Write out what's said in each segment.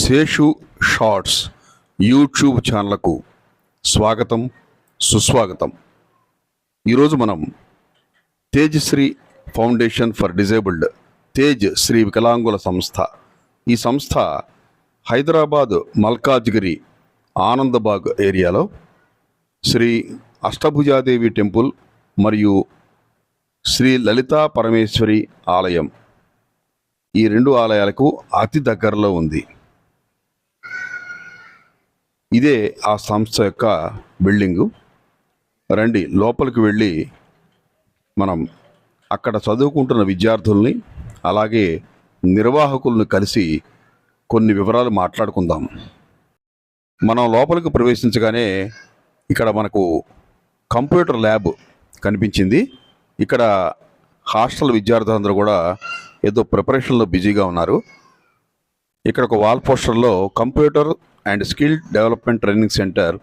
Seshu shorts YouTube ఛానల్కు స్వాగతం సుస్వాగతం. ఈరోజు మనం Tejashri foundation for disabled Tej Shri వికలాంగుల సంస్థ. ఈ సంస్థ హైదరాబాద్ మల్కాజ్గిరి ఆనందబాగ్ ఏరియాలో శ్రీ అష్టభుజాదేవి టెంపుల్ మరియు శ్రీ లలితా పరమేశ్వరి ఆలయం ఈ రెండు ఆలయాలకు అతి దగ్గరలో ఉంది. ఇదే ఆ సంస్థ యొక్క బిల్డింగు. రండి లోపలికి వెళ్ళి మనం అక్కడ చదువుకుంటున్న విద్యార్థుల్ని అలాగే నిర్వాహకులను కలిసి కొన్ని వివరాలు మాట్లాడుకుందాం. మనం లోపలికి ప్రవేశించగానే ఇక్కడ మనకు కంప్యూటర్ ల్యాబ్ కనిపించింది. ఇక్కడ హాస్టల్ విద్యార్థులందరూ కూడా ఏదో ప్రిపరేషన్లో బిజీగా ఉన్నారు. ఇక్కడ ఒక వాల్ పోస్టర్లో computer and skill development training centre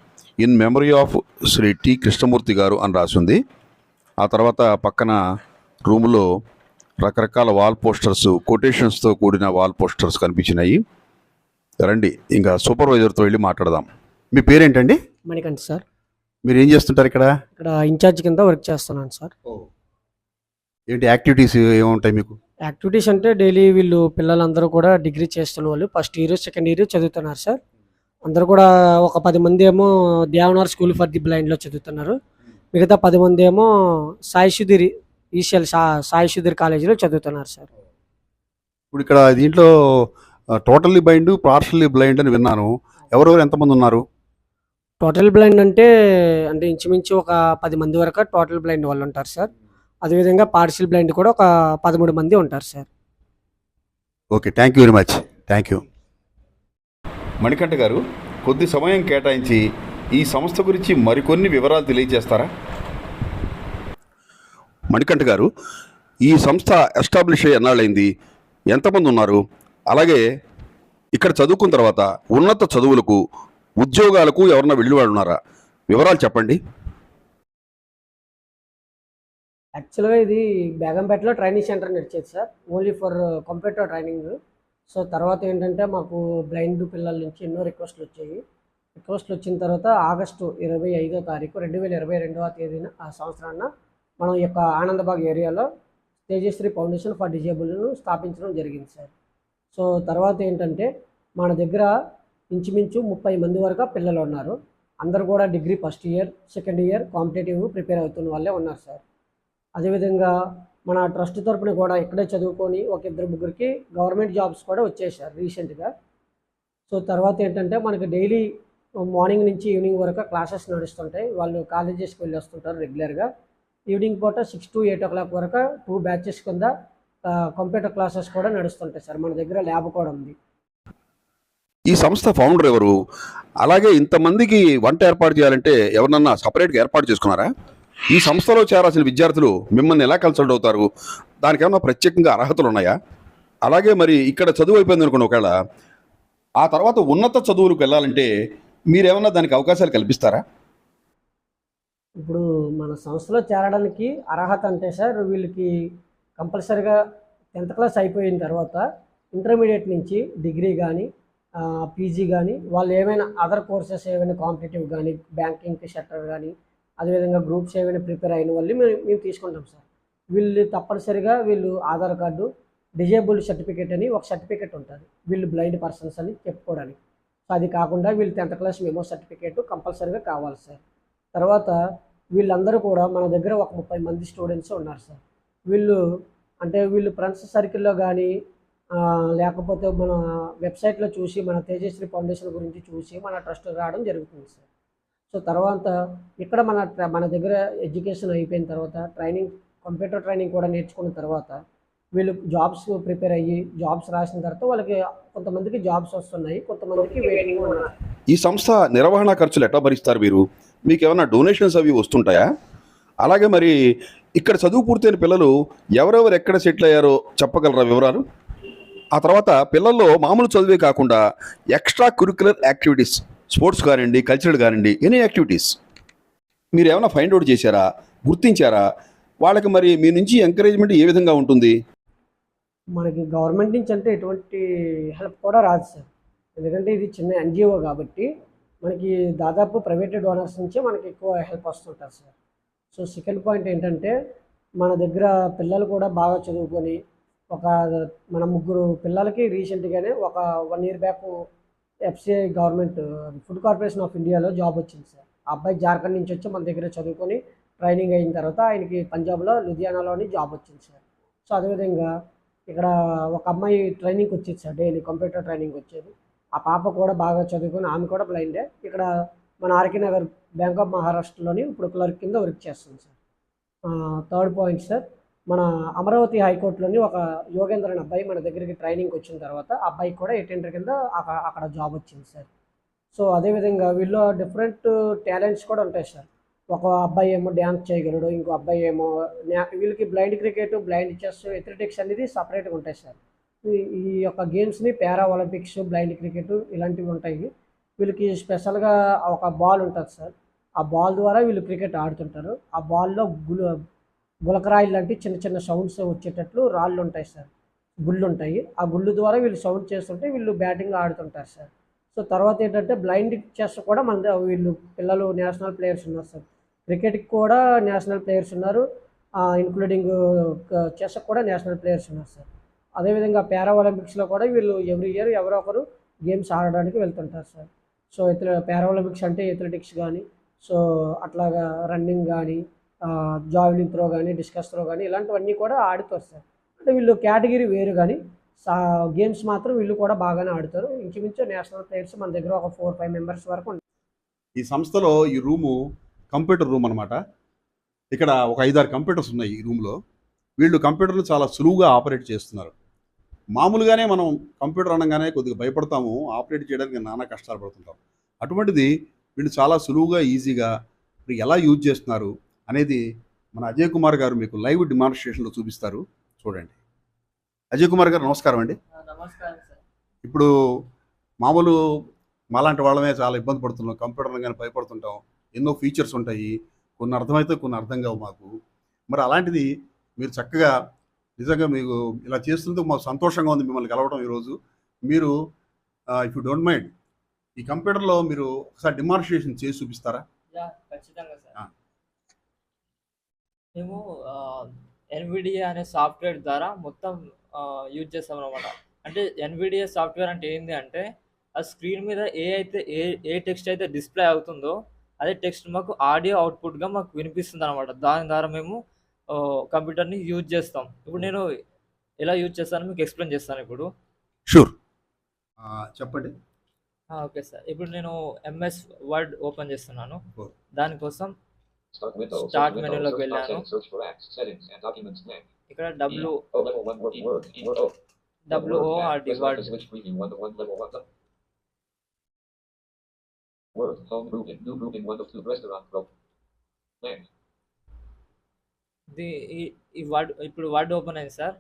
in memory of Shri T Krishnamurthy గారు అని రాసింది ఆ తర్వాత పక్కన రూములో రకరకాల వాల్ పోస్టర్స్ కొటేషన్స్తో కూడిన వాల్ పోస్టర్స్ కనిపించినాయి. రండి ఇంకా సూపర్వైజర్తో వెళ్ళి మాట్లాడదాం. మీ పేరేంటండి? మణికంఠ సార్. మీరు ఏం చేస్తుంటారు ఇక్కడ? ఇక్కడ ఇన్ఛార్జ్ కింద వర్క్ చేస్తున్నాను సార్. ఏంటి యాక్టివిటీస్ ఏముంటాయి మీకు? యాక్టివిటీస్ అంటే డైలీ వీళ్ళు పిల్లలందరూ కూడా డిగ్రీ చేస్తున్న వాళ్ళు ఫస్ట్ ఇయర్ సెకండ్ ఇయర్ చదువుతున్నారు సార్. అందరూ కూడా ఒక పది మంది ఏమో దేవనార్ స్కూల్ ఫర్ ది బ్లైండ్లో చదువుతున్నారు. మిగతా పది మంది ఏమో సాయి సుధీర్ ఈసీఎల్ సా సాయి సుధీర్ కాలేజీలో చదువుతున్నారు సార్. ఇప్పుడు ఇక్కడ దీంట్లో టోటల్లీ బ్లైండ్ పార్షల్లీ బ్లైండ్ అని విన్నాను. ఎవరెవరు ఎంతమంది ఉన్నారు? టోటల్ బ్లైండ్ అంటే అంటే ఇంచుమించు ఒక పది మంది వరకు టోటల్ బ్లైండ్ వాళ్ళు ఉంటారు సార్. అదేవిధంగా పార్షియల్ బ్లైండ్ కూడా ఒక పదమూడు మంది ఉంటారు sir. Okay thank you very much. Thank you. Manikanta గారు కొద్ది సమయం కేటాయించి ఈ సంస్థ గురించి మరికొన్ని వివరాలు తెలియజేస్తారా? మణికంఠ గారు ఈ సంస్థ ఎస్టాబ్లిష్ అయ్యి ఎన్నాళ్ళైంది? ఎంతమంది ఉన్నారు? అలాగే ఇక్కడ చదువుకున్న తర్వాత ఉన్నత చదువులకు ఉద్యోగాలకు ఎవరన్నా వెళ్ళివాడు ఉన్నారా వివరాలు చెప్పండి. యాక్చువల్గా ఇది బేగంపేటలో ట్రైనింగ్ సెంటర్ నడిచేది sir. Only for computer training. So తర్వాత ఏంటంటే మాకు బ్లైండ్ పిల్లల నుంచి ఎన్నో రిక్వెస్ట్లు వచ్చాయి. రిక్వెస్ట్లు వచ్చిన తర్వాత ఆగస్టు ఇరవై ఐదో తారీఖు రెండు వేల ఇరవై రెండవ తేదీన ఆ సంవత్సరాన మనం యొక్క ఆనందబాగ్ ఏరియాలో తేజశ్రీ ఫౌండేషన్ ఫర్ డిజేబుల్ను స్థాపించడం జరిగింది సార్. సో తర్వాత ఏంటంటే మన దగ్గర ఇంచుమించు ముప్పై మంది వరకు పిల్లలు ఉన్నారు. అందరు కూడా degree first year second year competitive prepare అవుతున్న వాళ్ళే ఉన్నారు సార్. అదేవిధంగా మన ట్రస్ట్ తరపున కూడా ఇక్కడే చదువుకొని ఒక ఇద్దరు ముగ్గురికి గవర్నమెంట్ జాబ్స్ కూడా వచ్చేసారు రీసెంట్గా. సో తర్వాత ఏంటంటే మనకి డైలీ మార్నింగ్ నుంచి ఈవినింగ్ వరకు క్లాసెస్ నడుస్తుంటాయి. వాళ్ళు కాలేజెస్కి వెళ్ళి వస్తుంటారు రెగ్యులర్గా. ఈవినింగ్ పూట six to eight o'clock వరకు టూ బ్యాచెస్ కింద కంప్యూటర్ క్లాసెస్ కూడా నడుస్తుంటాయి సార్. మన దగ్గర ల్యాబ్ కూడా ఉంది. ఈ సంస్థ ఫౌండర్ ఎవరు? అలాగే ఇంతమందికి వంట ఏర్పాటు చేయాలంటే ఎవరన్నా సపరేట్గా ఏర్పాటు చేసుకున్నారా? ఈ సంస్థలో చేరాల్సిన విద్యార్థులు మిమ్మల్ని ఎలా కన్సల్ట్ అవుతారు? దానికి ఏమైనా ప్రత్యేకంగా అర్హతలు ఉన్నాయా? అలాగే మరి ఇక్కడ చదువు అయిపోయింది అనుకోండి ఒకవేళ ఆ తర్వాత ఉన్నత చదువులకు వెళ్ళాలంటే మీరేమన్నా దానికి అవకాశాలు కల్పిస్తారా? ఇప్పుడు మన సంస్థలో చేరడానికి అర్హత అంటే సార్ వీళ్ళకి కంపల్సరిగా టెన్త్ క్లాస్ అయిపోయిన తర్వాత ఇంటర్మీడియట్ నుంచి డిగ్రీ కానీ పీజీ కానీ వాళ్ళు ఏమైనా అదర్ కోర్సెస్ ఏమైనా కాంపిటేటివ్ కానీ బ్యాంకింగ్ సెక్టర్ కానీ అదేవిధంగా గ్రూప్స్ ఏమైనా ప్రిపేర్ అయిన వాళ్ళు మేము మేము తీసుకుంటాం సార్ వీళ్ళు తప్పనిసరిగా వీళ్ళు ఆధార్ కార్డు డిజేబుల్డ్ సర్టిఫికేట్ అని ఒక సర్టిఫికేట్ ఉంటుంది. వీళ్ళు బ్లైండ్ పర్సన్స్ అని చెప్పుకోవడానికి. సో అది కాకుండా వీళ్ళు టెన్త్ క్లాస్ మెమో సర్టిఫికేట్ కంపల్సరీగా కావాలి సార్ తర్వాత వీళ్ళందరూ కూడా మన దగ్గర ఒక ముప్పై మంది స్టూడెంట్స్ ఉన్నారు సార్ వీళ్ళు అంటే వీళ్ళు ఫ్రెండ్స్ సర్కిల్లో కానీ లేకపోతే మన వెబ్సైట్లో చూసి మన తేజశ్రీ ఫౌండేషన్ గురించి చూసి మన ట్రస్ట్ రావడం జరుగుతుంది సార్ సో తర్వాత ఇక్కడ మన మన దగ్గర ఎడ్యుకేషన్ అయిపోయిన తర్వాత ట్రైనింగ్ కంప్యూటర్ ట్రైనింగ్ కూడా నేర్చుకున్న తర్వాత వీళ్ళు జాబ్స్ ప్రిపేర్ అయ్యి జాబ్స్ రాసిన తర్వాత వాళ్ళకి కొంతమందికి జాబ్స్ వస్తున్నాయి కొంతమందికి వెయిటింగ్ ఈ సంస్థ నిర్వహణ ఖర్చులు ఎట్లా భరిస్తారు మీరు? మీకు ఏమైనా డొనేషన్స్ అవి వస్తుంటాయా? అలాగే మరి ఇక్కడ చదువు పూర్తయిన పిల్లలు ఎవరెవరు ఎక్కడ సెటిల్ అయ్యారో చెప్పగలరా వివరాలు? ఆ తర్వాత పిల్లల్లో మామూలు చదువే కాకుండా ఎక్స్ట్రా కురికులర్ యాక్టివిటీస్ స్పోర్ట్స్ కానివ్వండి కల్చరల్ కానివ్వండి ఎనీ యాక్టివిటీస్ మీరు ఏమైనా ఫైండ్ అవుట్ చేశారా? గుర్తించారా? వాళ్ళకి మరి మీ నుంచి ఎంకరేజ్మెంట్ ఏ విధంగా ఉంటుంది? మనకి గవర్నమెంట్ నుంచి అంటే ఎటువంటి హెల్ప్ కూడా రాదు సార్. ఎందుకంటే ఇది చిన్న ఎన్జిఓ కాబట్టి మనకి దాదాపు ప్రైవేట్ డోనర్స్ నుంచే మనకి ఎక్కువ హెల్ప్ వస్తుంటుంది సార్. సో సెకండ్ పాయింట్ ఏంటంటే మన దగ్గర పిల్లలు కూడా బాగా చదువుకొని ఒక మన ముగ్గురు పిల్లలకి రీసెంట్గానే ఒక one year back FCI government food corporation of ఇండియాలో జాబ్ వచ్చింది సార్ ఆ అబ్బాయి జార్ఖండ్ నుంచి వచ్చి మన దగ్గర చదువుకొని ట్రైనింగ్ అయిన తర్వాత ఆయనకి పంజాబ్లో లుధియానాలోని జాబ్ వచ్చింది సార్ సో అదేవిధంగా ఇక్కడ ఒక అమ్మాయి ట్రైనింగ్కి వచ్చేది సార్ డైలీ కంప్యూటర్ ట్రైనింగ్ వచ్చేది. ఆ పాప కూడా బాగా చదువుకొని ఆమె కూడా బ్లైండే ఇక్కడ మన ఆర్కే నగర్ బ్యాంక్ ఆఫ్ మహారాష్ట్రలోని ఇప్పుడు క్లర్క్ కింద వర్క్ చేస్తుంది సార్ థర్డ్ పాయింట్ సార్ మన అమరావతి హైకోర్టులోని ఒక యోగేంద్ర అనే అబ్బాయి మన దగ్గరికి ట్రైనింగ్కి వచ్చిన తర్వాత ఆ అబ్బాయికి కూడా ఎయిటెండర్ కింద అక్కడ జాబ్ వచ్చింది సార్. సో అదేవిధంగా వీళ్ళు డిఫరెంట్ టాలెంట్స్ కూడా ఉంటాయి సార్. ఒక అబ్బాయి ఏమో డ్యాన్స్ చేయగలడు ఇంకో అబ్బాయి ఏమో వీళ్ళకి blind cricket blind chess athletics అనేది సపరేట్గా ఉంటాయి సార్. ఈ- ఈ యొక్క గేమ్స్ని పారా ఒలింపిక్స్ బ్లైండ్ క్రికెట్ ఇలాంటివి ఉంటాయి. వీళ్ళకి స్పెషల్గా ఒక బాల్ ఉంటుంది సార్. ఆ బాల్ ద్వారా వీళ్ళు క్రికెట్ ఆడుతుంటారు. ఆ బాల్లో గులు గులకరాయిలు లాంటి చిన్న చిన్న సౌండ్స్ వచ్చేటట్లు రాళ్ళు ఉంటాయి సార్. గుళ్ళు ఉంటాయి ఆ గుళ్ళు ద్వారా వీళ్ళు సౌండ్ చేస్తుంటే వీళ్ళు బ్యాటింగ్ ఆడుతుంటారు సార్. సో తర్వాత ఏంటంటే బ్లైండ్ చెస్ కూడా మన వీళ్ళు పిల్లలు నేషనల్ ప్లేయర్స్ ఉన్నారు సార్. క్రికెట్కి కూడా నేషనల్ ప్లేయర్స్ ఉన్నారు. ఇంక్లూడింగ్ చెస్ కూడా నేషనల్ ప్లేయర్స్ ఉన్నారు సార్. అదేవిధంగా పారా ఒలింపిక్స్లో కూడా వీళ్ళు ఎవ్రీ ఇయర్ ఎవరో ఒకరు గేమ్స్ ఆడడానికి వెళ్తుంటారు సార్. సో ఇతర పారా ఒలింపిక్స్ అంటే ఎథ్లెటిక్స్ కానీ సో అట్లాగా రన్నింగ్ కానీ జావెలింగ్ త్రో కానీ డిస్కస్ త్రో కానీ ఇలాంటివన్నీ కూడా ఆడుతారు సార్. అంటే వీళ్ళు కేటగిరీ వేరు కానీ సా గేమ్స్ మాత్రం వీళ్ళు కూడా బాగానే ఆడుతారు. ఇంచుమించు నేషనల్ ప్లేయర్స్ మన దగ్గర ఒక ఫోర్ ఫైవ్ మెంబర్స్ వరకు ఈ సంస్థలో ఈ రూము కంప్యూటర్ రూమ్ అనమాట ఇక్కడ ఒక ఐదారు కంప్యూటర్స్ ఉన్నాయి ఈ రూమ్లో. వీళ్ళు కంప్యూటర్లు చాలా సులువుగా ఆపరేట్ చేస్తున్నారు. మామూలుగానే మనం కంప్యూటర్ అనగానే కొద్దిగా భయపడతాము ఆపరేట్ చేయడానికి నానా కష్టాలు పడుతుంటాం. అటువంటిది వీళ్ళు చాలా సులువుగా ఈజీగా ఎలా యూజ్ చేస్తున్నారు? అనేది మన అజయ్ కుమార్ గారు మీకు లైవ్ డిమాన్స్ట్రేషన్లో చూపిస్తారు. చూడండి. అజయ్ కుమార్ గారు నమస్కారం అండి. ఇప్పుడు మామూలు మాలాంటి వాళ్ళమే చాలా ఇబ్బంది పడుతున్నాం కంప్యూటర్ కానీ భయపడుతుంటాం. ఎన్నో ఫీచర్స్ ఉంటాయి. కొన్ని అర్థమైతే కొన్ని అర్థం కావు మాకు. మరి అలాంటిది మీరు చక్కగా నిజంగా మీకు ఇలా చేస్తుంటే మాకు సంతోషంగా ఉంది మిమ్మల్ని కలవడం ఈరోజు. మీరు ఇఫ్ యూ డోంట్ మైండ్ ఈ కంప్యూటర్లో మీరు ఒకసారి డిమాన్స్ట్రేషన్ చేసి చూపిస్తారా? ఖచ్చితంగా సార్. మేము ఎన్విడిఏ అనే సాఫ్ట్వేర్ ద్వారా మొత్తం యూజ్ చేస్తాం అనమాట అంటే ఎన్విడిఏ సాఫ్ట్వేర్ అంటే ఏంటి అంటే ఆ స్క్రీన్ మీద ఏ అయితే ఏ ఏ టెక్స్ట్ అయితే డిస్ప్లే అవుతుందో అదే టెక్స్ట్ మాకు ఆడియో అవుట్పుట్గా మాకు వినిపిస్తుంది అనమాట దాని ద్వారా మేము కంప్యూటర్ని యూజ్ చేస్తాం. ఇప్పుడు నేను ఎలా యూజ్ చేస్తానో మీకు ఎక్స్ప్లెయిన్ చేస్తాను ఇప్పుడు. షూర్. చెప్పండి. Okay sir. ఇప్పుడు నేను ఎంఎస్ వర్డ్ ఓపెన్ చేస్తున్నాను. దానికోసం Start window. Start search menu window, లోకి search వెళ్ళాను. content, Search for apps, settings, and documents name. ఇక్కడ W Oh, level one word, word, word, oh. W O R D Press word the switch preview one to one level one. Word, home grouping, new grouping one of two restaurant group. Name, ఇది ఈ- ఈ word ఇప్పుడు word open అయింది sir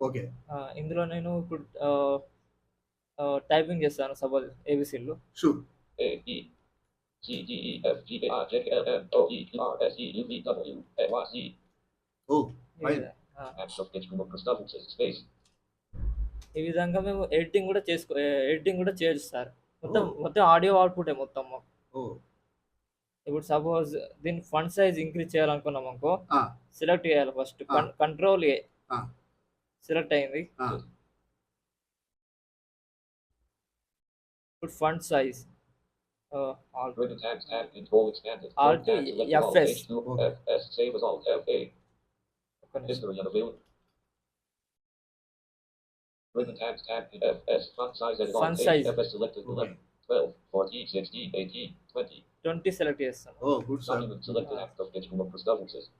okay ఆ, ఇందులో నేను ఇప్పుడు typing చేస్తాను suppose ఏబిసిలు sure A, E, C, D, E, F, G, R, J, L, M, O, E, Q, R, S, E, U, V, W, X, Y, Z. Oh Gustavus space. ఈ విధంగా మేము editing కూడా చేసుకో ఎడిటింగ్ కూడా చేయొచ్చు sir మొత్తం మొత్తం audio అవుట్పుటే మొత్తం మాకు. ఓ ఇప్పుడు సపోజ్ దీని ఫండ్ సైజ్ ఇంక్రీజ్ చేయాలనుకున్నాం అనుకో ఆ. సెలెక్ట్ చేయాలి ఫస్ట్. కంట్రోల్ ఏ ఆ. సెలెక్ట్ అయింది ఆ. ఇప్పుడు font size all Written tags tab control expanded. Alt Alt. FS. H2, Okay. F, S, save as alt, F, A. ఒక్క నిమిషం. History unavailable. Written tabs tab F S font size edit Font alt size. FS selected 11, 12, 14, 16, 18, 20. Twenty select చేస్తాను.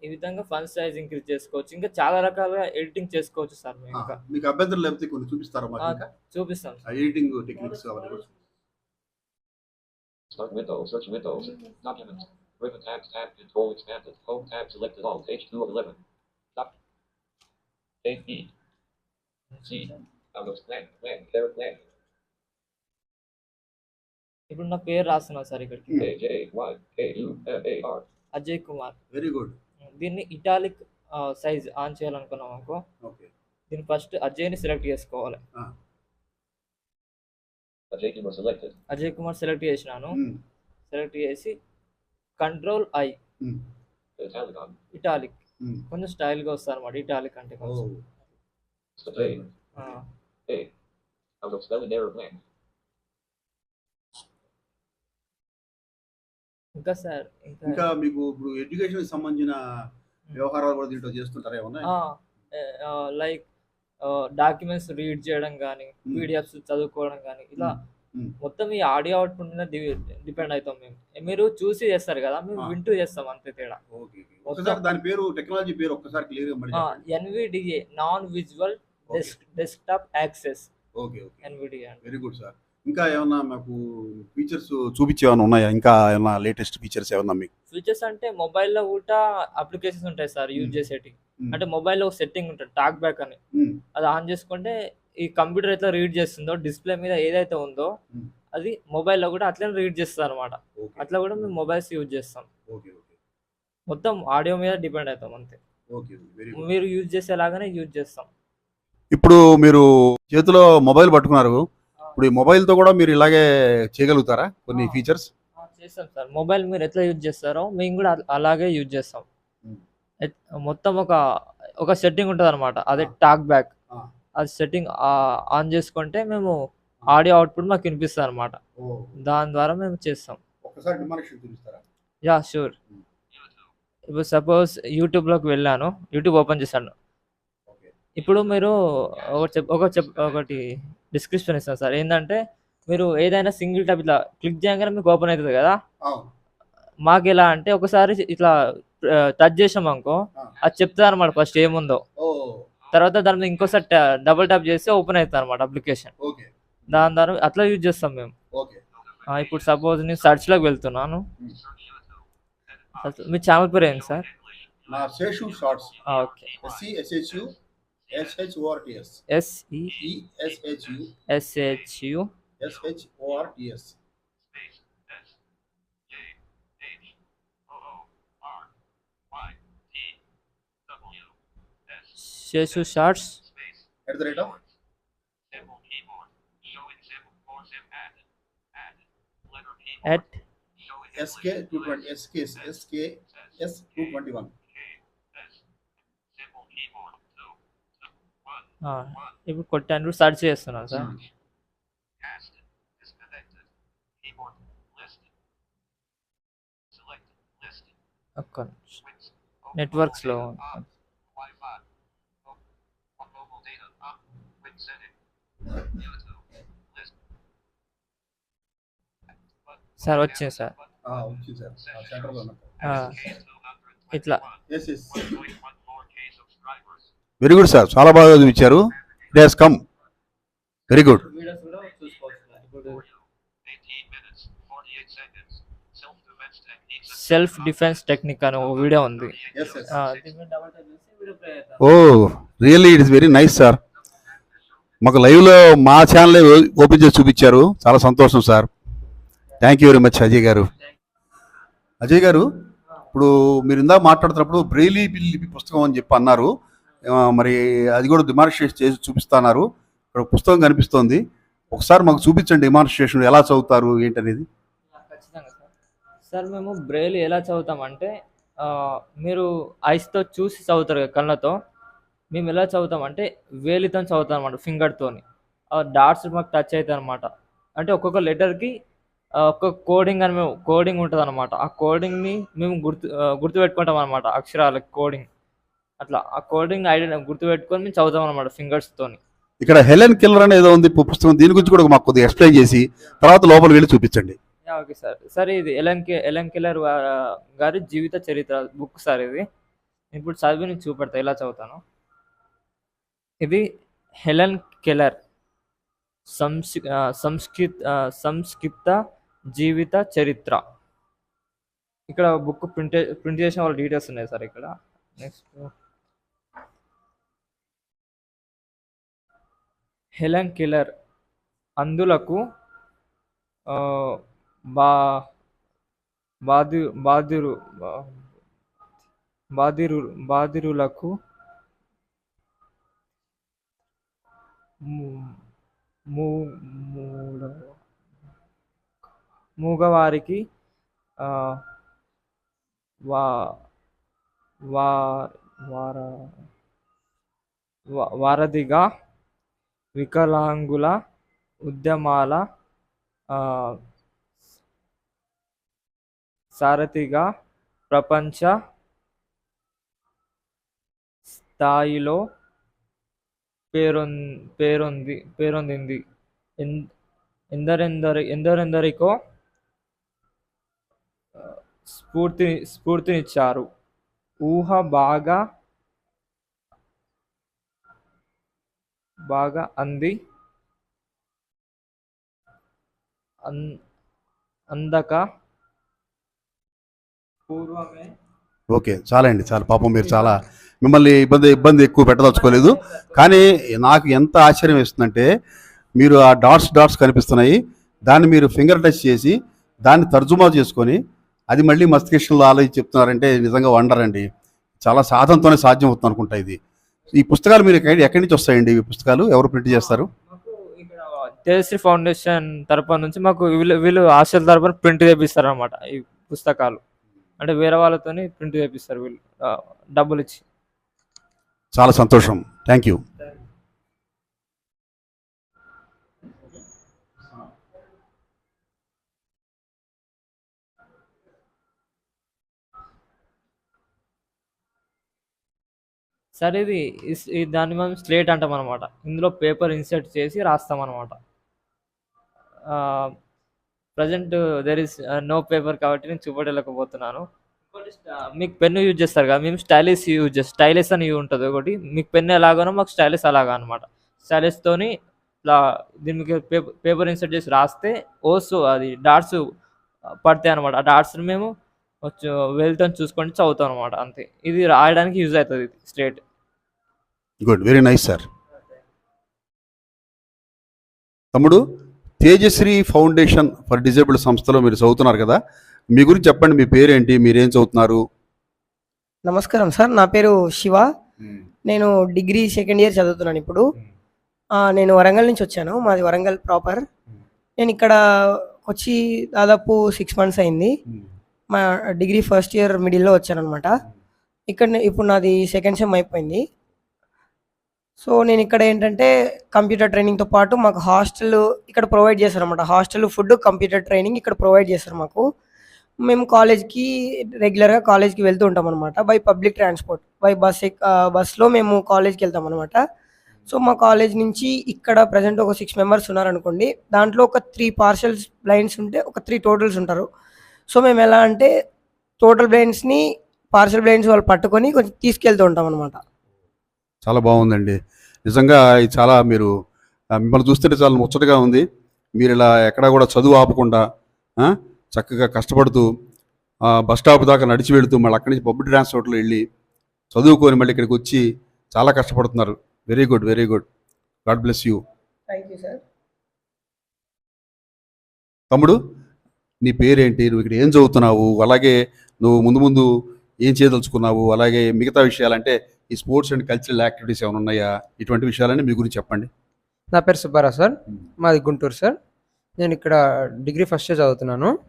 ఈ విధంగా fund size increase చేసుకోవచ్చు ఇంకా చాలా రకాలుగా editing చేసుకోవచ్చు సార్ మీకు అభ్యంతరం లేకపోతే కొన్ని చూపిస్తారా చూపిస్తాం editing techniques Start window, search windows, document. Written tabs tab control expanded. Home tab selected alt H2 of 11. Doc. A B. C. Out of plan, plan, care plan. ఇప్పుడు నా పేరు రాస్తున్నాను సార్ ఇక్కడికి A J Y K U F A R. Ajay Kumar very good దీన్ని italic size on చేయాలనుకున్నాం అనుకో okay దీన్ని first అజయ్ని సెలెక్ట్ చేసుకోవాలి అజయ్ కుమార్ సెలెక్ట్ చేసినాను. సెలెక్ట్ చేసి కంట్రోల్ ఐ. ఇటాలిక్. కొంచెం స్టైల్గా వస్తుంది అనమాట ఇటాలిక్ అంటే. ఇంకా సార్ ఇంకా ఇంకా మీకు ఇప్పుడు ఎడ్యుకేషన్ సంబంధించిన వ్యవహారాలు కూడా దీంట్లో చేస్తుంటారా ఏమన్నా? లైక్ డాక్యుమెంట్స్ రీడ్ చేయడం కానీ. పీడిఎఫ్స్ చదువుకోవడం కానీ ఇలా. మొత్తం ఈ ఆడియో అవుట్పుట్ మీద డిపెండ్ అవుతాం మేము. మీరు చూసి చేస్తారు కదా మేము. వింటూ చేస్తాం అంతే తేడా. దాని పేరు టెక్నాలజీ పేరు ఒక్కసారి clear. NVDA non visual desk desktop access okay. Okay NVDA very good sir ఇంకా ఏమన్నా మాకు ఫీచర్స్ చూపించే ఏమైనా ఉన్నాయా? ఇంకా ఏమన్నా లేటెస్ట్ ఫీచర్స్ ఏమన్నా మీకు? ఫీచర్స్ అంటే మొబైల్లో కూడా అప్లికేషన్స్ ఉంటాయి సార్ యూజ్ Hmm. చేసేటి Hmm. అంటే మొబైల్లో ఒక సెట్టింగ్ ఉంటుంది టాక్ బ్యాక్ అని. ఉమ్, అది ఆన్ చేసుకుంటే ఈ కంప్యూటర్ ఎట్లా రీడ్ చేస్తుందో డిస్ప్లే మీద ఏదైతే ఉందో Hmm. అది మొబైల్లో కూడా అట్లనే రీడ్ చేస్తుంది అనమాట అట్లా కూడా మేము మొబైల్స్ యూజ్ చేస్తాం. ఓకే ఓకే మొత్తం ఆడియో మీద డిపెండ్ అవుతాం అంతే. మీరు యూజ్ చేసేలాగానే యూజ్ చేస్తాం. ఇప్పుడు మీరు చేతిలో మొబైల్ పట్టుకున్నారు. ఇప్పుడు ఈ మొబైల్తో కూడా మీరు ఇలాగే చేయగలుగుతారా కొన్ని. ఫీచర్స్ చేస్తాం సార్. మొబైల్ మీరు ఎట్లా యూజ్ చేస్తారో మేము కూడా అల- అలాగే యూజ్ చేస్తాం. మొత్తం ఒక ఒక సెట్టింగ్ ఉంటుంది అనమాట అదే టాక్ బ్యాక్. అది సెట్టింగ్ ఆన్ చేసుకుంటే మేము ఆడియో అవుట్పుట్ మాకు వినిపిస్తుంది అనమాట దాని ద్వారా మేము చేస్తాం. Yeah sure. ఇప్పుడు సపోజ్ యూట్యూబ్లోకి వెళ్ళాను. యూట్యూబ్ ఓపెన్ చేశాను. ఇప్పుడు మీరు ఒకటి చెప్ ఒక చెప్ ఒకటి డిస్క్రిప్షన్ ఇస్తాను సార్. ఏంటంటే మీరు ఏదైనా సింగిల్ టైప్ ఇట్లా క్లిక్ చేయగానే మీకు ఓపెన్ అవుతుంది కదా? మాకు ఎలా అంటే ఒకసారి ఇట్లా టచ్ చేసాం అనుకో. అది చెప్తా అనమాట ఫస్ట్ ఏముందో తర్వాత దాని మీద ఇంకోసారి డబుల్ ట్యాప్ చేస్తే ఓపెన్ అవుతుంది అనమాట అప్లికేషన్ ఓకే. దాని ద్వారా అట్లా యూజ్ చేస్తాం మేము. ఓకే. ఇప్పుడు సపోజ్ నేను సెర్చ్లోకి వెళ్తున్నాను. అసలు మీ ఛానల్ పేరు ఏంటి sir? S H O R T S. S E E S H U S H U S H O R T S. Sesu Sars. At the rate of at SK 221 SK SK 221 ఇప్పుడు కొట్టాను search చేస్తున్నాను sir. ఒక్క నెట్వర్క్స్లో sir వచ్చింది sir. ఇట్లా. Very good sir చాలా బాగా చూపించారు it has come very good self defence technique అని ఒక వీడియో ఉంది. ఓ really it is very nice sir మాకు లైవ్లో మా ఛానల్ ఓపెన్ చేసి చూపించారు. చాలా సంతోషం sir thank you very much Ajay గారు. అజయ్ గారు ఇప్పుడు మీరు ఇందాక మాట్లాడుతున్నప్పుడు బ్రెయిలీ బిల్ లిపి పుస్తకం అని చెప్పి అన్నారు. మరి అది కూడా డిమాన్స్ట్రేషన్ చేసి చూపిస్తున్నారు. ఇక్కడ పుస్తకం కనిపిస్తోంది. ఒకసారి మాకు చూపించండి డిమాన్స్ట్రేషన్ ఎలా చదువుతారు ఏంటనేది. ఖచ్చితంగా సార్. సార్ మేము బ్రెయిల్ ఎలా చదువుతామంటే మీరు ఐస్తో చూసి చదువుతారు కదా కళ్ళతో మేము ఎలా చదువుతామంటే వేలితో చదువుతాం అనమాట ఫింగర్తోని డాట్స్ మాకు టచ్ అవుతాయి అనమాట అంటే ఒక్కొక్క లెటర్కి ఒక్కొక్క కోడింగ్ అని మేము కోడింగ్ ఉంటుంది అనమాట ఆ కోడింగ్ని మేము గుర్తు గుర్తుపెట్టుకుంటాం అనమాట అక్షరాలకి కోడింగ్. అట్లా ఆ కోడింగ్ ఐడియా గుర్తుపెట్టుకొని మేము చదువుతాం అనమాట ఫింగర్స్తోని ఇక్కడ హెలెన్ కిల్లర్ అనేది ఉంది పుస్తకం. దీని గురించి కూడా మాకు కొద్దిగా ఎక్స్ప్లెయిన్ చేసి తర్వాత లోపలికి వెళ్ళి చూపించండి. Okay sir. సార్ ఇది ఎలెన్ ఎలెన్ కిల్లర్ గారి జీవిత చరిత్ర బుక్ సార్ ఇది. ఇప్పుడు చదివి నేను చూపెడతా ఎలా చదువుతాను. ఇది హెలెన్ కెలర్ సంస్కృత్ సంస్కృత జీవిత చరిత్ర. ఇక్కడ బుక్ ప్రింట్ ప్రింట్ చేసిన వాళ్ళ డీటెయిల్స్ ఉన్నాయి సార్ ఇక్కడ. నెక్స్ట్ హెలెన్ కిలర్ అందులకు బా బాధి బాధిరు బాధిరు బాధిరులకు మూగవారికి వా వా వార వారధిగా వికలాంగుల ఉద్యమాల సారథిగా ప్రపంచ స్థాయిలో పేరొం పేరొంది పేరొందింది. ఎన్- ఎందరెందరి ఎందరెందరికో స్ఫూర్తి స్ఫూర్తినిచ్చారు. ఊహ బాగా బాగా అంది. అందక పూర్వమే. ఓకే చాలా అండి చాలా. పాపం మీరు చాలా మిమ్మల్ని ఇబ్బంది ఇబ్బంది ఎక్కువ పెట్టదలుచుకోలేదు. కానీ నాకు ఎంత ఆశ్చర్యం వేస్తుందంటే మీరు ఆ డాట్స్ డాట్స్ కనిపిస్తున్నాయి. దాన్ని మీరు ఫింగర్ టచ్ చేసి దాన్ని తర్జుమా చేసుకొని అది మళ్ళీ మస్తిష్కంలో ఆలోచించి చెప్తున్నారంటే నిజంగా వండర్ అండి. చాలా సాధనతోనే సాధ్యం అవుతుంది అనుకుంటా ఇది. ఈ పుస్తకాలు మీరు ఎక్కడి ఎక్కడి నుంచి వస్తాయండి? ఈ పుస్తకాలు ఎవరు ప్రింట్ చేస్తారు? తేజశ్రీ ఫౌండేషన్ తరపున నుంచి మాకు వీళ్ళు వీళ్ళు హాస్టల్ తరపున ప్రింట్ చేపిస్తారు అనమాట ఈ పుస్తకాలు. అంటే వేరే వాళ్ళతోని ప్రింట్ చేపిస్తారు వీళ్ళు. డబ్బులు ఇచ్చి చాలా సంతోషం. Thank you. సరే ఇది దాన్ని మనం స్లేట్ అంటాం అనమాట ఇందులో పేపర్ ఇన్సర్ట్ చేసి రాస్తాం అనమాట present there is no paper కాబట్టి నేను చూపడలేకపోతున్నాను మీకు పెన్ను యూజ్ చేస్తారు కదా మేము స్టైలిస్ యూజ్ చేస్తాం స్టైలిస్ అని ఉంటుంది ఒకటి. మీకు పెన్ను ఎలాగనో మాకు స్టైలిస్ అలాగా అనమాట స్టైలిస్తోని ఇట్లా దీని మీకు పేపర్ పేపర్ ఇన్సర్ట్ చేసి రాస్తే ఓస్ అది డాట్స్ పడతాయి అనమాట ఆ డాట్స్ని మేము వెళ్తాం చూసుకొని చదువుతాం అనమాట అంతే. ఇది రాయడానికి యూజ్ అవుతుంది ఇది straight good very nice sir. తమ్ముడు తేజశ్రీ ఫౌండేషన్ ఫర్ డిజేబుల్డ్ సంస్థలో మీరు చదువుతున్నారు కదా మీ గురించి చెప్పండి మీ పేరేంటి మీరేం చదువుతున్నారు? నమస్కారం సార్ నా పేరు శివ. నేను డిగ్రీ సెకండ్ ఇయర్ చదువుతున్నాను ఇప్పుడు. నేను వరంగల్ నుంచి వచ్చాను మాది వరంగల్ ప్రాపర్. నేను ఇక్కడ వచ్చి దాదాపు సిక్స్ మంత్స్ అయింది. మా డిగ్రీ ఫస్ట్ ఇయర్ మిడిల్లో వచ్చాను అనమాట ఇక్కడ ఇప్పుడు నాది సెకండ్ సెమ్ అయిపోయింది. సో నేను ఇక్కడ ఏంటంటే కంప్యూటర్ ట్రైనింగ్తో పాటు మాకు హాస్టల్ ఇక్కడ ప్రొవైడ్ చేస్తారు అనమాట హాస్టల్ ఫుడ్ కంప్యూటర్ ట్రైనింగ్ ఇక్కడ ప్రొవైడ్ చేస్తారు మాకు. మేము కాలేజ్కి రెగ్యులర్గా కాలేజ్కి వెళ్తూ ఉంటాం అనమాట by public transport by bus బస్లో మేము కాలేజ్కి వెళ్తాం అనమాట సో మా కాలేజ్ నుంచి ఇక్కడ ప్రజెంట్ ఒక సిక్స్ మెంబర్స్ ఉన్నారనుకోండి దాంట్లో ఒక త్రీ పార్షల్స్ బ్లైండ్స్ ఉంటే ఒక త్రీ టోటల్స్ ఉంటారు. సో మేము ఎలా అంటే టోటల్ బ్లైండ్స్ని పార్షల్ బ్లైండ్స్ వాళ్ళు పట్టుకొని కొంచెం తీసుకెళ్తూ ఉంటాం అనమాట చాలా బాగుందండి. నిజంగా ఇది చాలా మీరు మిమ్మల్ని చూస్తుంటే చాలా ముచ్చటగా ఉంది. మీరు ఇలా ఎక్కడా కూడా చదువు ఆపకుండా చక్కగా కష్టపడుతూ ఆ, బస్ స్టాప్ దాకా నడిచి వెళుతూ మళ్ళీ అక్కడి నుంచి పబ్లిక్ ట్రాన్స్పోర్ట్లో వెళ్ళి చదువుకొని మళ్ళీ ఇక్కడికి వచ్చి చాలా కష్టపడుతున్నారు. Very good very good. God bless you. Thank you sir. తమ్ముడు నీ పేరేంటి? నువ్వు ఇక్కడ ఏం చదువుతున్నావు? అలాగే నువ్వు ముందు ముందు ఏం చేయదలుచుకున్నావు? అలాగే మిగతా విషయాలంటే ఈ స్పోర్ట్స్ అండ్ కల్చరల్ యాక్టివిటీస్ ఏమైనా ఉన్నాయా? ఇటువంటి విషయాలన్నీ మీ గురించి చెప్పండి. నా పేరు సుబ్బారావు సార్. మాది గుంటూరు సార్. నేను ఇక్కడ డిగ్రీ ఫస్ట్ ఇయర్ చదువుతున్నాను.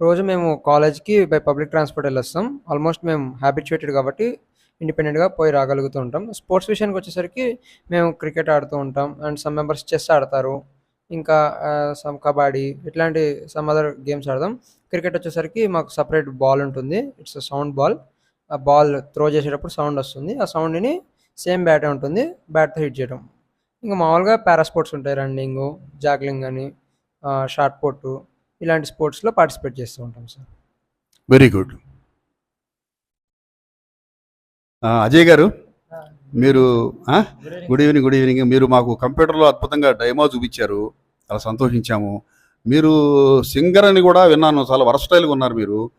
రోజు మేము కాలేజ్కి బై పబ్లిక్ ట్రాన్స్పోర్ట్ వెళ్ళొస్తాం. ఆల్మోస్ట్ మేము హ్యాబిచుయేటెడ్ కాబట్టి ఇండిపెండెంట్గా పోయి రాగలుగుతూ ఉంటాం. స్పోర్ట్స్ విషయానికి వచ్చేసరికి మేము క్రికెట్ ఆడుతూ ఉంటాం. అండ్ సమ్ మెంబర్స్ చెస్ ఆడతారు. ఇంకా సమ్ కబడ్డీ ఇట్లాంటి సమ్ అదర్ గేమ్స్ ఆడదాం. క్రికెట్ వచ్చేసరికి మాకు సపరేట్ బాల్ ఉంటుంది. ఇట్స్ సౌండ్ బాల్ ఆ బాల్ త్రో చేసేటప్పుడు సౌండ్ వస్తుంది. ఆ సౌండ్ని సేమ్ బ్యాటే ఉంటుంది. బ్యాట్తో హిట్ చేయడం ఇంకా మామూలుగా పారా స్పోర్ట్స్ ఉంటాయి. రన్నింగ్ జాగ్లింగ్ అని షార్ట్ పుట్ ఇలాంటి స్పోర్ట్స్లో పార్టిసిపేట్ చేస్తూ ఉంటాం సార్ వెరీ గుడ్ అజయ్ గారు మీరు గుడ్ ఈవినింగ్ గుడ్ ఈవినింగ్ మీరు మాకు కంప్యూటర్లో అద్భుతంగా డైమో చూపించారు. చాలా సంతోషించాము. మీరు సింగర్ అని కూడా విన్నాను. చాలా వరస్టైల్గా ఉన్నారు మీరు.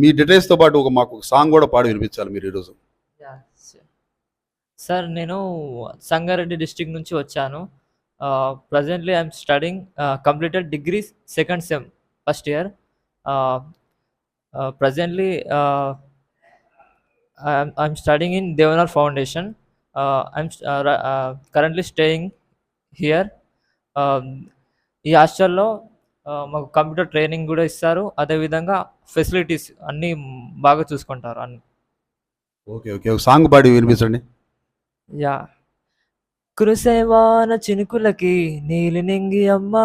మీ డీటెయిల్స్తో పాటు ఒక మాకు సాంగ్ కూడా పాడి వినిపించాలి మీరు ఈరోజు. సార్ నేను సంగారెడ్డి డిస్టిక్ నుంచి వచ్చాను. Presently I'm studying completed degree second sem first year presently I'm studying in Devnar foundation I'm currently staying here ఈ హాస్టల్లో మాకు కంప్యూటర్ ట్రైనింగ్ కూడా ఇస్తారు. అదేవిధంగా ఫెసిలిటీస్ అన్నీ బాగా చూసుకుంటారు అన్ని. Okay okay. ఒక సాంగ్ పాడి వినిపించండి. యా. కురిసేవాన చినుకులకి నీలి నింగి అమ్మ.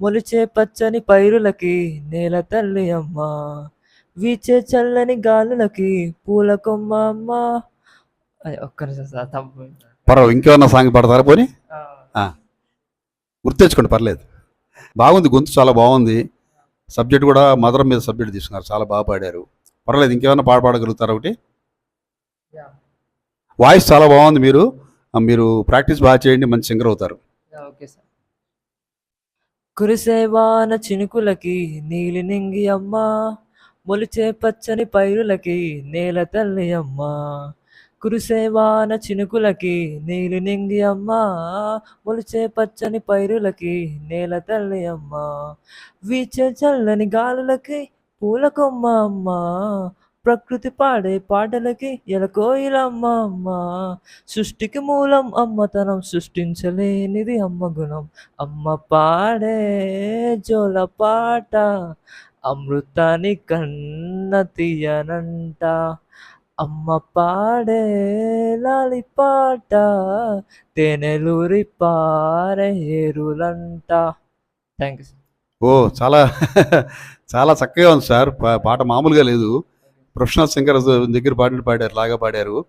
మొలిచే పచ్చని పైరులకి నేల తల్లి అమ్మ. వీచే చల్లని గాలులకి పూల కొమ్మ అమ్మ. ఒక్క నిమిషం పర్వాలేదు ఇంకేమన్నా సాంగ్ పాడతారా పోనీ? గుర్తెచ్చుకోండి పర్లేదు బాగుంది గొంతు చాలా బాగుంది. సబ్జెక్ట్ కూడా మదరం మీద సబ్జెక్ట్ తీసుకున్నారు చాలా బాగా పాడారు. పర్లేదు ఇంకేమన్నా పాట పాడగలుగుతారా ఒకటి. వాయిస్ చాలా బాగుంది మీరు. మీరు ప్రాక్టీస్ బాగా చేయండి మంచి సింగర్ అవుతారు. Yeah, okay sir. కురిసేవాన చినుకులకి నీలి నింగి అమ్మ. మొలిచే పచ్చని పైరులకి నేల తల్లి అమ్మ. కురిసేవాన చినుకులకి నీలి నింగి అమ్మ. మొలిచే పచ్చని పైరులకి నేల తల్లి అమ్మ. వీచే చల్లని గాలులకి పూల కొమ్మ అమ్మ. ప్రకృతి పాడే పాటలకి ఎలకోయిలమ్మ అమ్మ సృష్టికి మూలం అమ్మతనం సృష్టించలేనిది అమ్మ గుణం. అమ్మ పాడే జోల పాట. అమృతాని కన్న తీయనంట. అమ్మ పాడే లాలి పాట తేనెలూరి పారే ఏరులంట. థ్యాంక్ యూ ఓ చాలా చాలా చక్కగా ఉంది సార్. పా- పాట మామూలుగా లేదు. ప్రొఫెషనల్ సింగర్ దగ్గర పాటలు పాడారు లాగా పాడారు.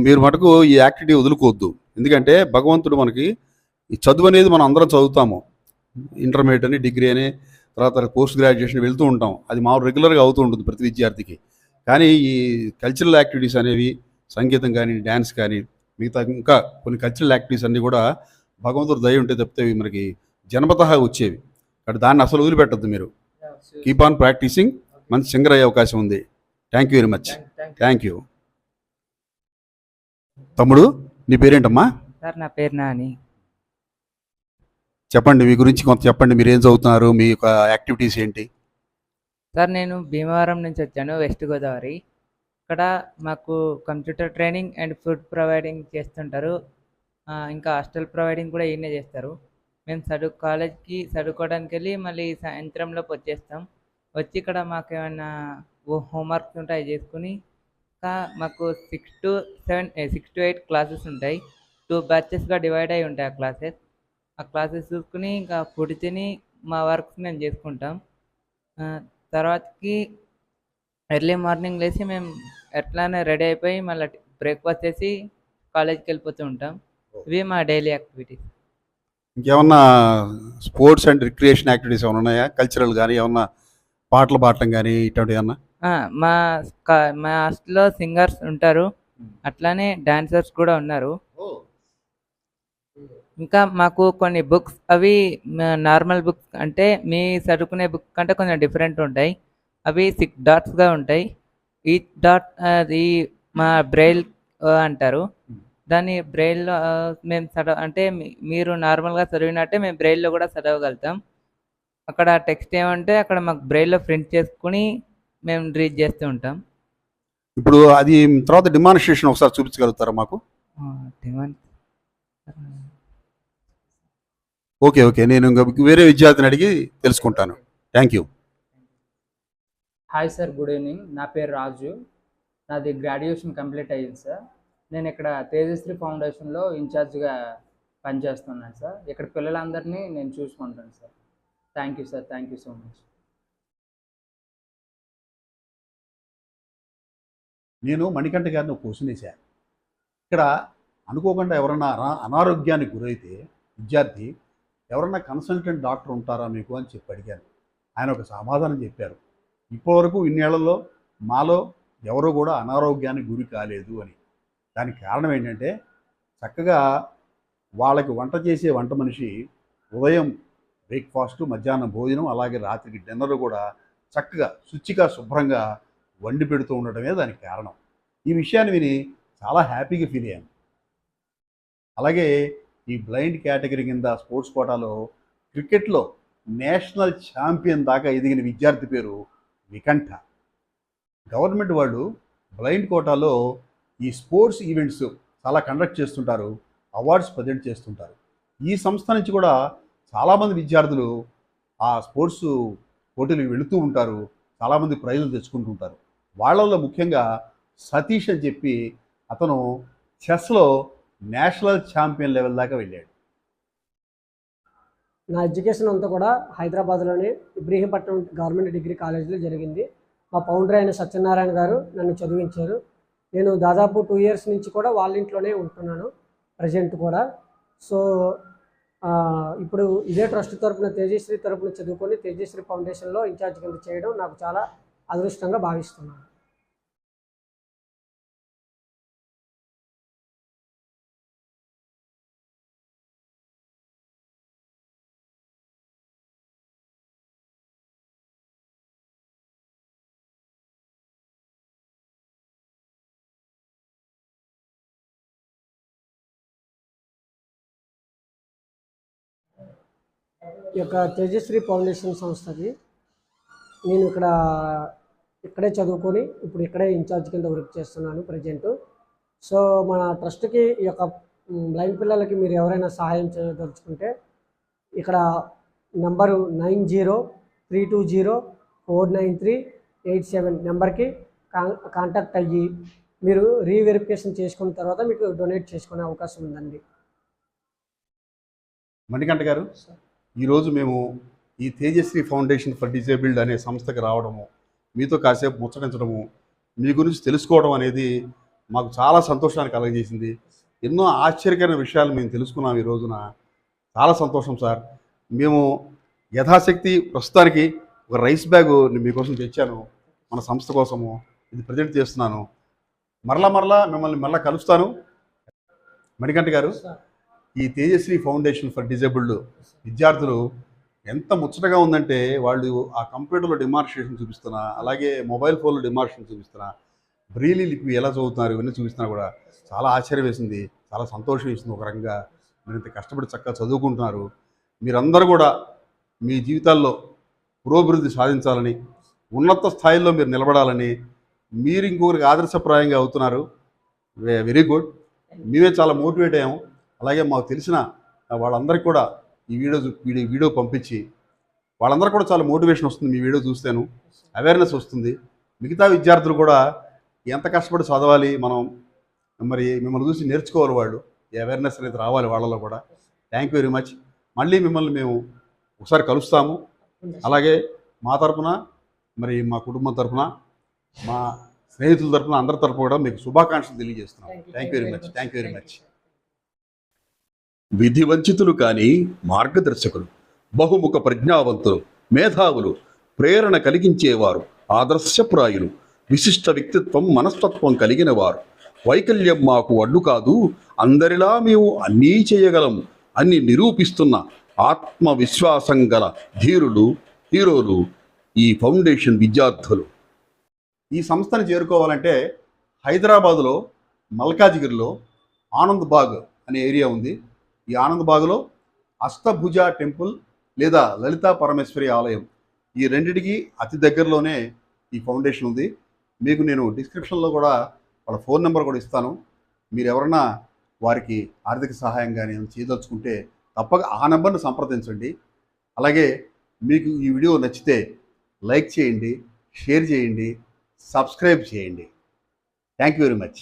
మీరు మటుకు ఈ యాక్టివిటీ వదులుకోవద్దు. ఎందుకంటే భగవంతుడు మనకి ఈ చదువు అనేది మనం అందరం చదువుతాము. ఇంటర్మీడియట్ అని డిగ్రీ అని తర్వాత పోస్ట్ గ్రాడ్యుయేషన్ వెళ్తూ ఉంటాం. అది మా రెగ్యులర్గా అవుతూ ఉంటుంది ప్రతి విద్యార్థికి. కానీ ఈ కల్చరల్ యాక్టివిటీస్ అనేవి సంగీతం కానీ డ్యాన్స్ కానీ మిగతా ఇంకా కొన్ని కల్చరల్ యాక్టివిటీస్ అన్నీ కూడా భగవంతుడు దయ ఉంటే తప్పితే మనకి జన్మతహా వచ్చేవి. కాబట్టి దాన్ని అసలు వదిలిపెట్టద్దు మీరు. కీప్ ఆన్ ప్రాక్టీసింగ్ మంచి సింగర్ అయ్యే అవకాశం ఉంది. Thank you very much thank you తమ్ముడు నీ పేరేంటమ్మా? సార్ నా పేరు నాని. చెప్పండి మీ గురించి కొంత చెప్పండి మీరు ఏం చదువుతున్నారు మీ యొక్క యాక్టివిటీస్ ఏంటి? సార్ నేను భీమవరం నుంచి వచ్చాను వెస్ట్ గోదావరి. ఇక్కడ మాకు computer training and food providing చేస్తుంటారు. ఇంకా హాస్టల్ ప్రొవైడింగ్ కూడా ఈయనే చేస్తారు. మేము చదువు కాలేజ్కి చదువుకోవడానికి వెళ్ళి మళ్ళీ సాయంత్రంలోపు వచ్చేస్తాం. వచ్చి ఇక్కడ మాకు ఏమైనా హోంవర్క్స్ ఉంటాయి చేసుకుని ఇంకా మాకు six to seven six to eight classes ఉంటాయి. టూ బ్యాచెస్గా డివైడ్ అయి ఉంటాయి ఆ క్లాసెస్. ఆ క్లాసెస్ చూసుకుని ఇంకా ఫుడ్ తిని మా వర్క్స్ మేము చేసుకుంటాం. ఆ, తర్వాతకి ఎర్లీ మార్నింగ్ లేచి మేము ఎట్లానే రెడీ అయిపోయి మళ్ళీ బ్రేక్ఫాస్ట్ చేసి కాలేజ్కి వెళ్ళిపోతూ ఉంటాం. ఇవి మా డైలీ యాక్టివిటీస్. ఇంకేమన్నా స్పోర్ట్స్ అండ్ రిక్రియేషన్ యాక్టివిటీస్ ఏమైనా ఉన్నాయా? కల్చరల్ కానీ ఏమన్నా పాటలు పాడటం కానీ ఇటువంటి ఏమన్నా? మా మా హాస్టల్లో సింగర్స్ ఉంటారు. అట్లానే డాన్సర్స్ కూడా ఉన్నారు. ఇంకా మాకు కొన్ని బుక్స్ అవి నార్మల్ బుక్స్ అంటే మీ చదువుకునే బుక్ కంటే కొంచెం డిఫరెంట్ ఉంటాయి. అవి సిక్స్ డాట్స్గా ఉంటాయి. ఈ డాట్ అది మా బ్రెయిల్ అంటారు. దాన్ని బ్రెయిల్లో మేము చదవ అంటే మీరు నార్మల్గా చదివినట్టే మేము బ్రెయిల్లో కూడా చదవగలుగుతాం. అక్కడ టెక్స్ట్ ఏమంటే అక్కడ మాకు బ్రెయిల్లో ప్రింట్ చేసుకుని మేము రీడ్ చేస్తూ ఉంటాం. ఇప్పుడు అది తర్వాత డిమాన్స్ట్రేషన్ ఒకసారి చూపించగలుగుతారా మాకు? ఆ, డిమాండ్ ఓకే ఓకే. నేను ఇంకా వేరే విద్యార్థిని అడిగి తెలుసుకుంటాను. Thank you hi sir good evening నా పేరు రాజు. నాది గ్రాడ్యుయేషన్ కంప్లీట్ అయ్యింది సార్ నేను ఇక్కడ తేజశ్రీ ఫౌండేషన్లో ఇన్ఛార్జ్గా పనిచేస్తున్నాను సార్ ఇక్కడ పిల్లలందరినీ నేను చూసుకుంటాను sir thank you sir thank you so much నేను మణికంఠ గారిని ఒక క్వశ్చన్ వేశాను ఇక్కడ అనుకోకుండా ఎవరన్నా అనా- అనారోగ్యానికి గురైతే విద్యార్థి ఎవరన్నా కన్సల్టెంట్ డాక్టర్ ఉంటారా మీకు అని చెప్పి అడిగాను. ఆయన ఒక సమాధానం చెప్పారు. ఇప్పటివరకు ఇన్నేళ్ళలో మాలో ఎవరు కూడా అనారోగ్యానికి గురి కాలేదు అని. దానికి కారణం ఏంటంటే చక్కగా వాళ్ళకి వంట చేసే వంట మనిషి ఉదయం బ్రేక్ఫాస్ట్ మధ్యాహ్నం భోజనం అలాగే రాత్రికి డిన్నర్ కూడా చక్కగా శుచిగా శుభ్రంగా వండి పెడుతూ ఉండటమే దానికి కారణం. ఈ విషయాన్ని విని చాలా హ్యాపీగా ఫీల్ అయ్యాను. అలాగే ఈ బ్లైండ్ కేటగిరీ కింద స్పోర్ట్స్ కోటాలో క్రికెట్లో నేషనల్ ఛాంపియన్ దాకా ఎదిగిన విద్యార్థి పేరు వికంఠ. గవర్నమెంట్ వాళ్ళు బ్లైండ్ కోటాలో ఈ స్పోర్ట్స్ ఈవెంట్స్ చాలా కండక్ట్ చేస్తుంటారు అవార్డ్స్ ప్రజెంట్ చేస్తుంటారు. ఈ సంస్థ నుంచి కూడా చాలామంది విద్యార్థులు ఆ స్పోర్ట్స్ పోటీలకు వెళుతూ ఉంటారు చాలామంది ప్రైజులు తెచ్చుకుంటూ ఉంటారు. వాళ్ళల్లో ముఖ్యంగా సతీష్ అని చెప్పి అతను చెస్లో నేషనల్ ఛాంపియన్ లెవెల్ దాకా వెళ్ళాడు. నా ఎడ్యుకేషన్ అంతా కూడా హైదరాబాద్లోని ఇబ్రహీంపట్నం గవర్నమెంట్ డిగ్రీ కాలేజీలో జరిగింది. మా ఫౌండర్ అయిన సత్యనారాయణ గారు నన్ను చదివించారు. నేను దాదాపు టూ ఇయర్స్ నుంచి కూడా వాళ్ళ ఇంట్లోనే ఉంటున్నాను ప్రజెంట్ కూడా. సో ఇప్పుడు ఇదే ట్రస్ట్ తరపున తేజశ్రీ తరపున చదువుకొని తేజశ్రీ ఫౌండేషన్లో ఇన్ఛార్జ్ కింద చేయడం నాకు చాలా అదృష్టంగా భావిస్తున్నాను. ఈ యొక్క తేజశ్రీ ఫౌండేషన్ సంస్థది. నేను ఇక్కడ ఇక్కడే చదువుకొని ఇప్పుడు ఇక్కడే ఇన్ఛార్జ్ కింద వర్క్ చేస్తున్నాను ప్రజెంట్. సో మన ట్రస్ట్కి ఈ యొక్క బ్లైండ్ పిల్లలకి మీరు ఎవరైనా సహాయం చేయదలుచుకుంటే ఇక్కడ number nine zero three two zero four nine three eight seven నెంబర్కి కాన్ కాంటాక్ట్ అయ్యి మీరు రీవెరిఫికేషన్ చేసుకున్న తర్వాత మీకు డొనేట్ చేసుకునే అవకాశం ఉందండి. మణికంఠ గారు. ఈరోజు మేము ఈ తేజశ్రీ ఫౌండేషన్ ఫర్ డిజేబుల్డ్ అనే సంస్థకి రావడము మీతో కాసేపు ముచ్చటించడము మీ గురించి తెలుసుకోవడం అనేది మాకు చాలా సంతోషాన్ని కలగజేసింది. ఎన్నో ఆశ్చర్యకరమైన విషయాలు మేము తెలుసుకున్నాం ఈ రోజున. చాలా సంతోషం సార్. మేము యథాశక్తి ప్రస్తుతానికి ఒక రైస్ బ్యాగ్ మీకోసం తెచ్చాను. మన సంస్థ కోసము ఇది ప్రజెంట్ చేస్తున్నాను. మరలా మరలా మిమ్మల్ని మరలా కలుస్తాను. మణికంఠ గారు. ఈ తేజశ్రీ ఫౌండేషన్ ఫర్ డిజేబుల్డ్ విద్యార్థులు ఎంత ముచ్చటగా ఉందంటే వాళ్ళు ఆ కంప్యూటర్లో డిమాన్స్ట్రేషన్ చూపిస్తున్నా అలాగే మొబైల్ ఫోన్లో డిమాన్స్ట్రేషన్ చూపిస్తున్నా బ్రీలీ లిపి ఎలా చదువుతున్నారు ఇవన్నీ చూపిస్తున్నా కూడా చాలా ఆశ్చర్యం వేసింది చాలా సంతోషం వేసింది ఒక రకంగా. మీరు ఇంత కష్టపడి చక్కగా చదువుకుంటున్నారు. మీరందరూ కూడా మీ జీవితాల్లో పురోభివృద్ధి సాధించాలని ఉన్నత స్థాయిలో మీరు నిలబడాలని మీరు ఇంకొకరికి ఆదర్శప్రాయంగా అవుతున్నారు. Very good. మేమే చాలా మోటివేట్ అయ్యాము. అలాగే మాకు తెలిసిన వాళ్ళందరికీ కూడా ఈ వీడియో వీడియో వీడియో పంపించి వాళ్ళందరికీ కూడా చాలా మోటివేషన్ వస్తుంది మీ వీడియో చూస్తాను. అవేర్నెస్ వస్తుంది. మిగతా విద్యార్థులు కూడా ఎంత కష్టపడి చదవాలి మనం మరి మిమ్మల్ని చూసి నేర్చుకోవాలి వాళ్ళు. ఈ అవేర్నెస్ అనేది రావాలి వాళ్ళలో కూడా. థ్యాంక్ యూ వెరీ మచ్ మళ్ళీ మిమ్మల్ని మేము ఒకసారి కలుస్తాము. అలాగే మా తరపున మరి మా కుటుంబం తరపున మా స్నేహితుల తరపున అందరి తరపున కూడా మీకు శుభాకాంక్షలు తెలియజేస్తున్నాం thank you very much thank you very much విధి వంచితులు కానీ మార్గదర్శకులు బహుముఖ ప్రజ్ఞావంతులు మేధావులు ప్రేరణ కలిగించేవారు ఆదర్శప్రాయులు విశిష్ట వ్యక్తిత్వం మనస్తత్వం కలిగిన వారు వైకల్యం మాకు అడ్డు కాదు అందరిలా మేము అన్నీ చేయగలం అని నిరూపిస్తున్న ఆత్మవిశ్వాసం గల ధీరులు హీరోలు ఈ ఫౌండేషన్ విద్యార్థులు. ఈ సంస్థను చేరుకోవాలంటే హైదరాబాదులో మల్కాజిగిరిలో ఆనంద్ బాగ్ అనే ఏరియా ఉంది. ఈ ఆనందబాగులో అష్టభుజ టెంపుల్ లేదా లలితా పరమేశ్వరి ఆలయం. ఈ రెండిటికి అతి దగ్గరలోనే ఈ ఫౌండేషన్ ఉంది. మీకు నేను డిస్క్రిప్షన్లో కూడా వాళ్ళ ఫోన్ నెంబర్ కూడా ఇస్తాను. మీరు ఎవరన్నా వారికి ఆర్థిక సహాయం కానీ చేయదలుచుకుంటే తప్పక ఆ నెంబర్ను సంప్రదించండి. అలాగే మీకు ఈ వీడియో నచ్చితే లైక్ చేయండి షేర్ చేయండి సబ్స్క్రైబ్ చేయండి. Thank you very much.